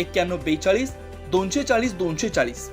एक्क्याण्णव बेचाळीस दोनशे चाळीस दोनशे चाळीस.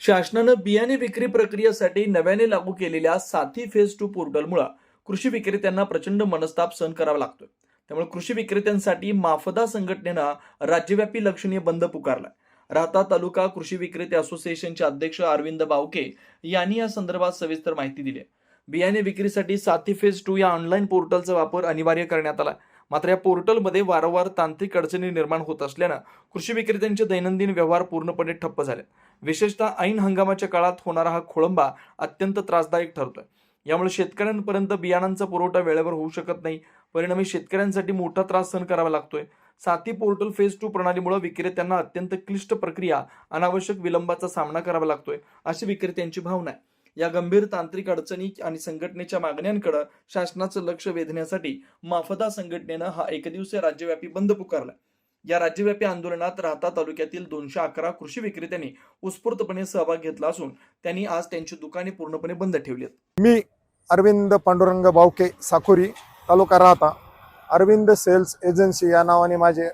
शासनानं बियाणे विक्री प्रक्रियेसाठी नव्याने लागू केलेल्या साथी फेज टू पोर्टलमुळे कृषी विक्रेत्यांना प्रचंड मनस्ताप सहन करावा लागतोय. त्यामुळे कृषी विक्रेत्यांसाठी माफदा संघटनेनं राज्यव्यापी लक्षणीय बंद पुकारलाय. राहता तालुका कृषी विक्रेते असोसिएशनचे अध्यक्ष अरविंद बावके यांनी या संदर्भात सविस्तर माहिती दिली बियाणे विक्रीसाठी साथी फेज टू या ऑनलाईन पोर्टलचा वापर अनिवार्य करण्यात आला मात्र या पोर्टलमध्ये वारंवार तांत्रिक अडचणी निर्माण होत असल्यानं कृषी विक्रेत्यांचे दैनंदिन व्यवहार पूर्णपणे ठप्प झाले विशेषतः ऐन हंगामाच्या काळात होणारा हा खोळंबा अत्यंत त्रासदायक ठरतोय. यामुळे शेतकऱ्यांपर्यंत बियाणांचा पुरवठा वेळेवर होऊ शकत नाही. परिणामी शेतकऱ्यांसाठी मोठा त्रास सहन करावा लागतोय. साथी पोर्टल फेज टू प्रणालीमुळे विक्रेत्यांना अत्यंत क्लिष्ट प्रक्रिया अनावश्यक विलंबाचा सामना करावा लागतोय अशी विक्रेत्यांची भावना आहे. या गंभीर तांत्रिक अडचणी आणि संघटनेच्या मागण्यांकडे शासनाचं लक्ष वेधण्यासाठी माफदा संघटनेनं हा एकदिवसीय राज्यव्यापी बंद पुकारला. या राज्यव्यापी आंदोलनात राहता तालुक्यातील दोनशे अकरा कृषी विक्रेत्यांनी उत्स्फूर्तपणे सहभाग घेतला असून त्यांनी आज त्यांची दुकाने पूर्णपणे बंद ठेवली आहेत. मी अरविंद पांडुरंग बावके साखोरी तालुका राहता. अरविंद सेल्स एजन्सी या नावाने माझे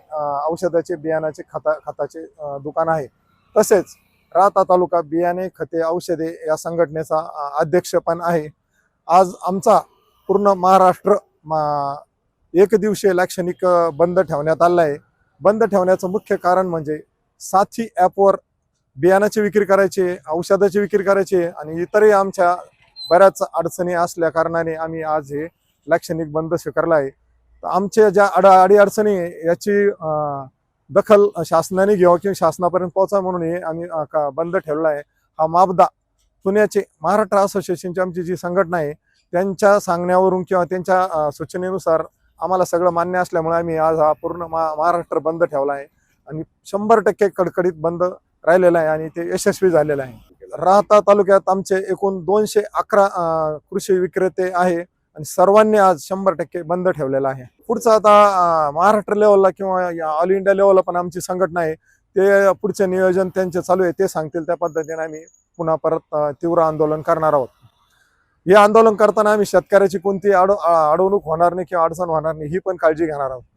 औषधाचे बियाणाचे खता खताचे दुकान आहे. तसेच राहता तालुका बियाणे खते औषधे या संघटनेचा अध्यक्ष पण आहे. आज आमचा पूर्ण महाराष्ट्र मा- एक दिवशीय लाक्षणिक बंद ठेवण्यात आला आहे बंद ठेवण्याचं मुख्य कारण म्हणजे साथी ॲपवर बियाणाची विक्री करायची औषधाची विक्री करायची आणि इतरही आमच्या बऱ्याच अडचणी असल्या कारणाने आम्ही आज हे लाक्षणिक बंद स्वीकारला आहे. तर आमच्या ज्या अड अडी अडचणी आहे, याची दखल शासनाने घ्यावं किंवा शासनापर्यंत पोहोचा म्हणून हे आम्ही का- बंद ठेवला आहे. हा मापदा पुण्याचे महाराष्ट्र असोसिएशनची आमची जी संघटना आहे त्यांच्या सांगण्यावरून किंवा त्यांच्या सूचनेनुसार आम्हाला सगळं मान्य असल्यामुळे आम्ही आज हा पूर्ण मा महाराष्ट्र बंद ठेवला आहे. आणि शंभर टक्के कडकडीत बंद राहिलेला आहे आणि ते यशस्वी झालेलं आहे. राहता तालुक्यात आमचे एकूण दोनशे अकरा कृषी विक्रेते आहे आणि सर्वांनी आज शंभर टक्के बंद ठेवलेला आहे. पुढचं आता महाराष्ट्र लेवलला किंवा ऑल इंडिया लेवलला पण आमची संघटना आहे. ते पुढचे नियोजन त्यांचे चालू आहे. ते सांगतील त्या पद्धतीने आम्ही पुन्हा परत तीव्र आंदोलन करणार आहोत. हे आंदोलन करताना आम्ही शेतकऱ्याची कोणती अड अडवणूक होणार नाही किंवा अडचण होणार नाही ही पण काळजी घेणार आहोत.